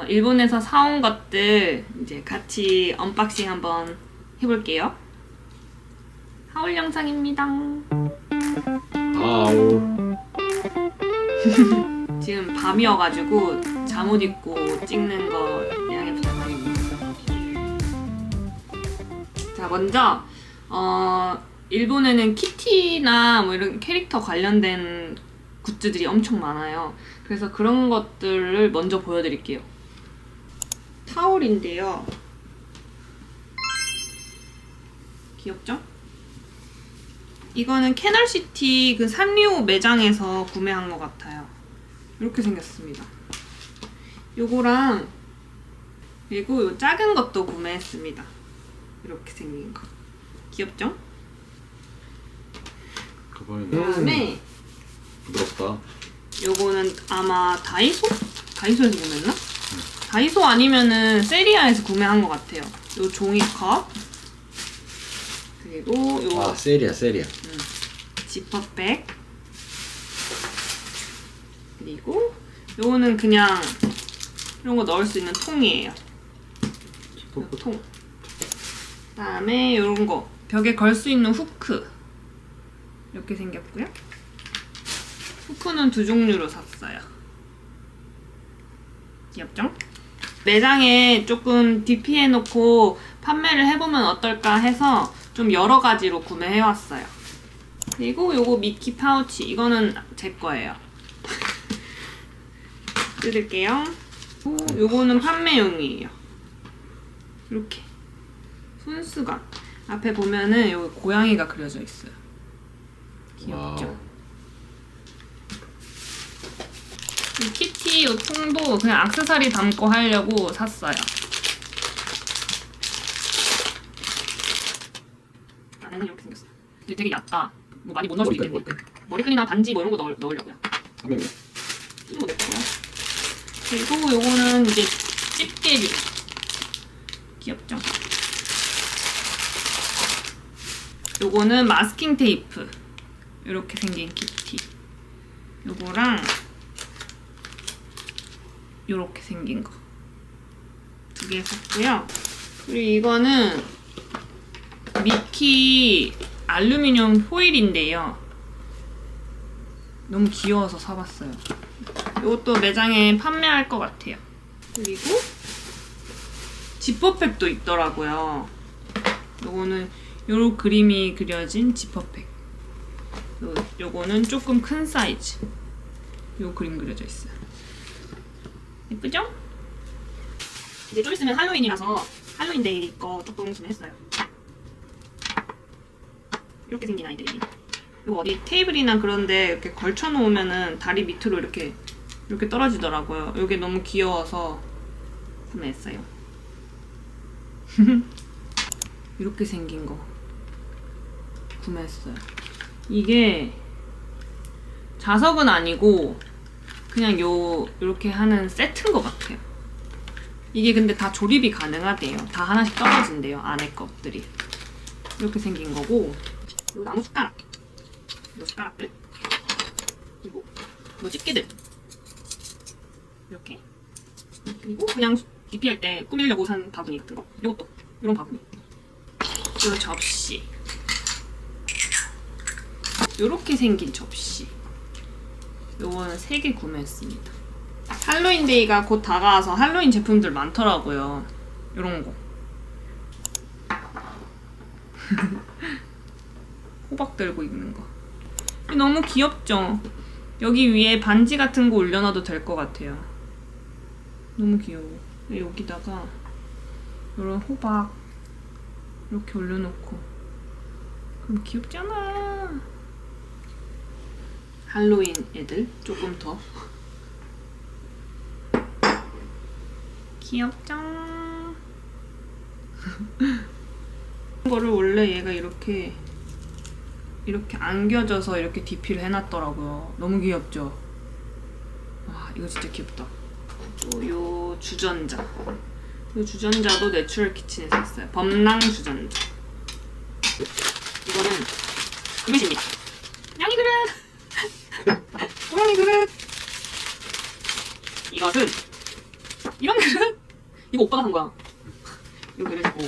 어, 일본에서 사온 것들 이제 같이 언박싱 한번 해볼게요. 하울 영상입니다. 아우 지금 밤이어가지고 잠옷 입고 찍는 거 양해 부탁드립니다. 자 먼저 어, 일본에는 키티나 뭐 이런 캐릭터 관련된 굿즈들이 엄청 많아요. 그래서 그런 것들을 먼저 보여드릴게요. 타올인데요. 귀엽죠? 이거는 캐널시티 그 산리오 매장에서 구매한 것 같아요. 이렇게 생겼습니다. 요거랑 그리고 요 작은 것도 구매했습니다. 이렇게 생긴 거. 귀엽죠? 그다음에 부드럽다 요거는 아마 다이소? 다이소에서 구매했나? 다이소 아니면은 세리아에서 구매한 것 같아요. 요 종이컵 그리고 요 아 세리야 세리야 지퍼백 그리고 요거는 그냥 이런 거 넣을 수 있는 통이에요. 요 통. 그다음에 요런 거 벽에 걸 수 있는 후크 이렇게 생겼고요. 후크는 두 종류로 샀어요. 귀엽죠? 매장에 조금 DP해 놓고 판매를 해보면 어떨까 해서 좀 여러 가지로 구매해 왔어요. 그리고 요거 미키 파우치 이거는 제 거예요. 뜯을게요. 오, 요거는 판매용이에요. 이렇게 손수건 앞에 보면은 여기 고양이가 그려져 있어요. 귀엽죠? 와우. 이 키티 이 통도 그냥 액세서리 담고 하려고 샀어요. 안에는 이렇게 생겼어. 근데 되게 얕다. 뭐 많이 못 넣을 수 머리끈 있겠네. 머리끈 머리끈이나 반지 뭐 이런 거 넣, 넣으려고요. 한명이 이거 냈고요. 그리고 요거는 이제 집게류. 귀엽죠? 요거는 마스킹 테이프. 이렇게 생긴 키티. 요거랑 요렇게 생긴 거. 두 개 샀고요. 그리고 이거는 미키 알루미늄 포일인데요. 너무 귀여워서 사봤어요. 이것도 매장에 판매할 것 같아요. 그리고 지퍼백도 있더라고요. 요거는 요런 그림이 그려진 지퍼백. 요, 요거는 조금 큰 사이즈. 요 그림 그려져 있어요. 예쁘죠? 이제 좀 있으면 할로윈이라서 할로윈데이 거 조금 구매했어요. 이렇게 생긴 아이들이. 이거 어디 테이블이나 그런데 이렇게 걸쳐 놓으면은 다리 밑으로 이렇게 이렇게 떨어지더라고요. 이게 너무 귀여워서 구매했어요. 이렇게 생긴 거 구매했어요. 이게 자석은 아니고 그냥 요 이렇게 하는 세트인 것 같아요. 이게 근데 다 조립이 가능하대요. 다 하나씩 떨어진대요. 안에 것들이. 이렇게 생긴 거고. 요 나무 숟가락. 요 숟가락들 그리고 요 집게들. 이렇게. 그리고 그냥 DP할 때 꾸미려고 산 바구니 같은 거. 요것도. 이런 바구니. 요 접시. 요렇게 생긴 접시 요거는 3개 구매했습니다 할로윈데이가 곧 다가와서 할로윈 제품들 많더라고요 요런 거 호박 들고 있는 거 너무 귀엽죠? 여기 위에 반지 같은 거 올려놔도 될 것 같아요. 너무 귀여워. 여기다가 이런 호박 이렇게 올려놓고 그럼 귀엽잖아. 할로윈 애들 조금 더 귀엽죠? 거를 원래 얘가 이렇게 이렇게 안겨져서 이렇게 DP를 해놨더라고요. 너무 귀엽죠? 와, 이거 진짜 귀엽다. 또 요 주전자. 요 주전자도 내추럴 키친에서 샀어요. 범랑 주전자. 이거는 그릇입니다. 양이 그릇! 이것은 이런 그릇? 이거 오빠가 산 거야. 이 그릇이고.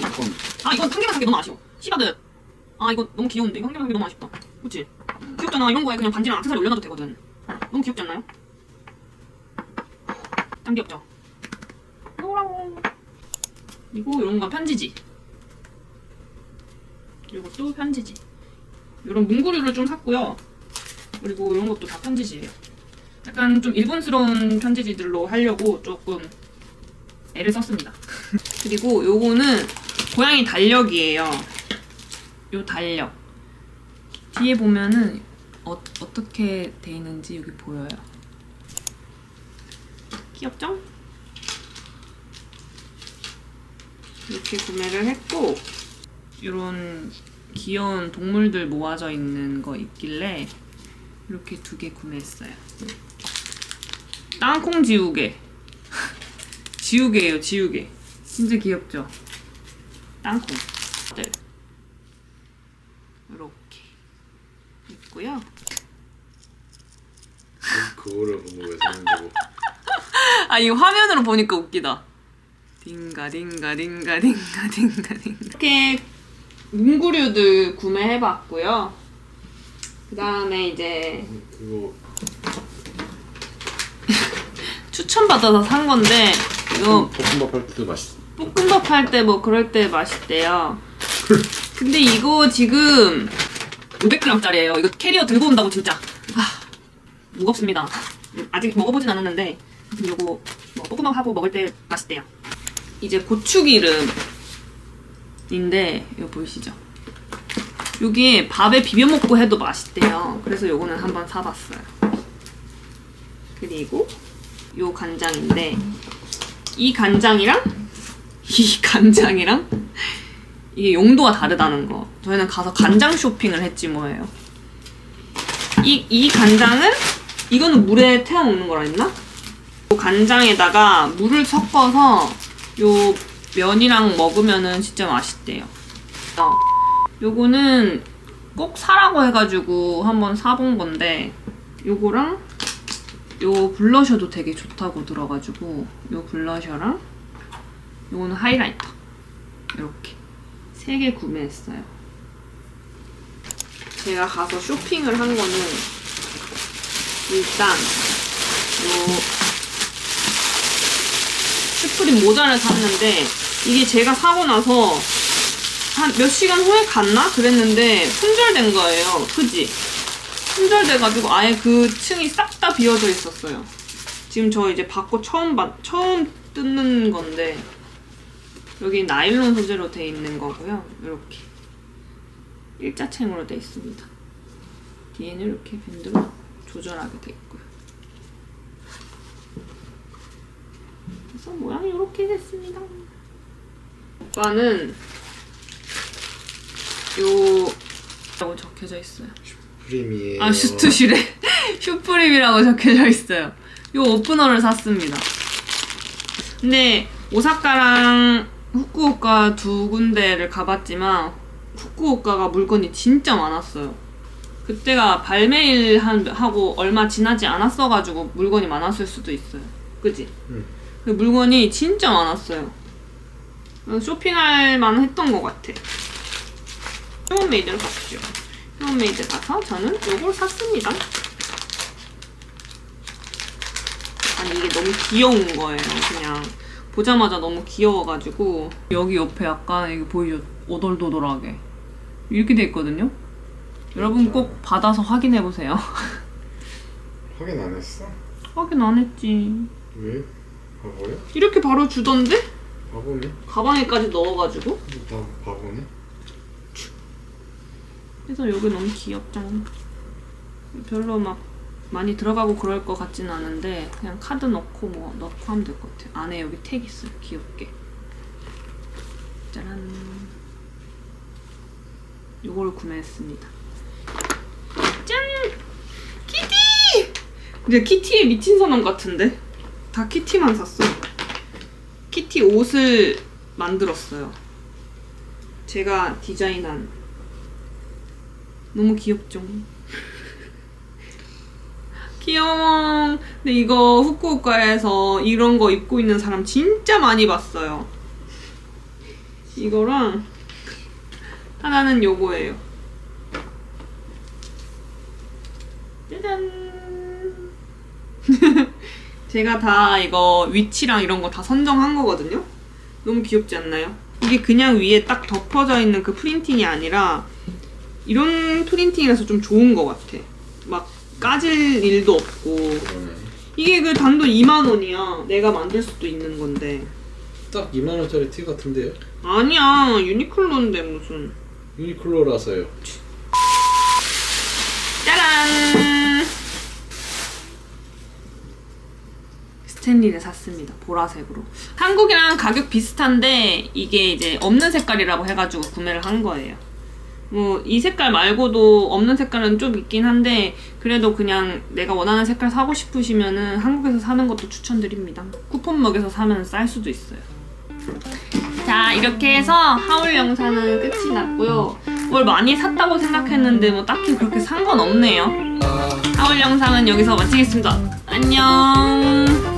조금 아 이건 한 개만 산 게 너무 아쉬워. 시바드. 아 이거 너무 귀여운데 이거 한 개만 산 게 너무 아쉽다. 그치? 귀엽잖아. 이런 거에 그냥 반지랑 악세사리 올려놔도 되거든. 너무 귀엽지 않나요? 짱 귀엽죠? 오라오. 그리고 이런 건 편지지. 이것도 편지지. 이런 문구류를 좀 샀고요. 그리고 이런 것도 다 편지지예요. 약간 좀 일본스러운 편지지들로 하려고 조금 애를 썼습니다. 그리고 요거는 고양이 달력이에요. 요 달력. 뒤에 보면은 어, 어떻게 돼 있는지 여기 보여요. 귀엽죠? 이렇게 구매를 했고 이런 귀여운 동물들 모아져 있는 거 있길래 이렇게 두 개 구매했어요. 땅콩 지우개. 지우개예요, 지우개. 진짜 귀엽죠? 땅콩. 네. 이렇게 있고요. 그거를 보고 왜 사는지 아, 이 화면으로 보니까 웃기다. 딩가 딩가 딩가 딩가 딩가 딩가. 이렇게 문구류들 구매해봤고요. 그 다음에 이제 그거 추천받아서 산 건데 이거 볶음밥 할 때도 맛있어 볶음밥 할 때 뭐 그럴 때 맛있대요. 근데 이거 지금 500g짜리예요. 이거 캐리어 들고 온다고 진짜. 아, 무겁습니다. 아직 먹어보진 않았는데 이거 뭐 볶음밥 하고 먹을 때 맛있대요. 이제 고추기름인데 이거 보이시죠? 여기 밥에 비벼 먹고 해도 맛있대요. 그래서 요거는 한번 사봤어요. 그리고 요 간장인데 이 간장이랑 이 간장이랑 이게 용도가 다르다는 거. 저희는 가서 간장 쇼핑을 했지 뭐예요. 이, 이 간장은 이거는 물에 태워 먹는 거라 했나? 요 간장에다가 물을 섞어서 요 면이랑 먹으면은 진짜 맛있대요. 어, 요거는 꼭 사라고 해가지고 한번 사본 건데 요거랑 요 블러셔도 되게 좋다고 들어가지고 요 블러셔랑 요거는 하이라이터 이렇게 세 개 구매했어요. 제가 가서 쇼핑을 한 거는 일단 요 슈프림 모자를 샀는데 이게 제가 사고 나서 한 몇 시간 후에 갔나 그랬는데 품절된 거예요. 그지? 품절돼가지고 아예 그 층이 싹 다 비어져 있었어요. 지금 저 이제 받고 처음 받, 처음 뜯는 건데 여기 나일론 소재로 돼 있는 거고요. 이렇게 일자챙으로 돼 있습니다. 뒤에는 이렇게 밴드로 조절하게 돼 있고요. 그래서 모양이 이렇게 됐습니다. 오빠는 요 라고 적혀져 있어요. 프림이에요 아 슈트시래 슈프림이라고 적혀져 있어요. 요 오프너를 샀습니다. 근데 오사카랑 후쿠오카 두 군데를 가봤지만 후쿠오카가 물건이 진짜 많았어요. 그때가 발매일 한, 하고 얼마 지나지 않았어가지고 물건이 많았을 수도 있어요. 그지? 응. 그 물건이 진짜 많았어요. 쇼핑할 만했던 것 같아. 휴먼메이드를 갔죠. 휴먼메이드 가서 저는 요걸 샀습니다. 아니 이게 너무 귀여운 거예요. 그냥 보자마자 너무 귀여워가지고 여기 옆에 약간 이게 보이죠? 오돌도돌하게 이렇게 돼 있거든요. 여러분 꼭 받아서 확인해 보세요. 확인 안 했어? 확인 안 했지. 왜? 바보야? 이렇게 바로 주던데? 바보네? 가방에까지 넣어가지고. 나 바보네? 그래서 여기 너무 귀엽잖아. 별로 막 많이 들어가고 그럴 것 같진 않은데 그냥 카드 넣고 뭐 넣고 하면 될 것 같아요. 안에 여기 택 있어요. 귀엽게. 짜란. 요거를 구매했습니다. 짠! 키티! 근데 키티에 미친 사람 같은데? 다 키티만 샀어. 키티 옷을 만들었어요. 제가 디자인한 귀여워. 근데 이거 후쿠오카에서 이런 거 입고 있는 사람 진짜 많이 봤어요. 이거랑 하나는 요거예요. 짜잔. 제가 다 이거 위치랑 이런 거 다 선정한 거거든요. 너무 귀엽지 않나요? 이게 그냥 위에 딱 덮어져 있는 그 프린팅이 아니라 이런 프린팅이라서 좀 좋은 것 같아. 막 까질 일도 없고 그러네. 이게 그 단돈 2만 원이야. 내가 만들 수도 있는 건데. 딱 2만 원짜리 티 같은데요? 아니야 유니클로인데 무슨. 유니클로라서요. 짜란. 스탠리를 샀습니다. 보라색으로. 한국이랑 가격 비슷한데 이게 이제 없는 색깔이라고 해가지고 구매를 한 거예요. 뭐 이 색깔 말고도 없는 색깔은 좀 있긴 한데 그래도 그냥 내가 원하는 색깔 사고 싶으시면은 한국에서 사는 것도 추천드립니다. 쿠폰 먹에서 사면 쌀 수도 있어요. 자 이렇게 해서 하울 영상은 끝이 났고요. 뭘 많이 샀다고 생각했는데 뭐 딱히 그렇게 산 건 없네요. 아. 하울 영상은 여기서 마치겠습니다. 안녕.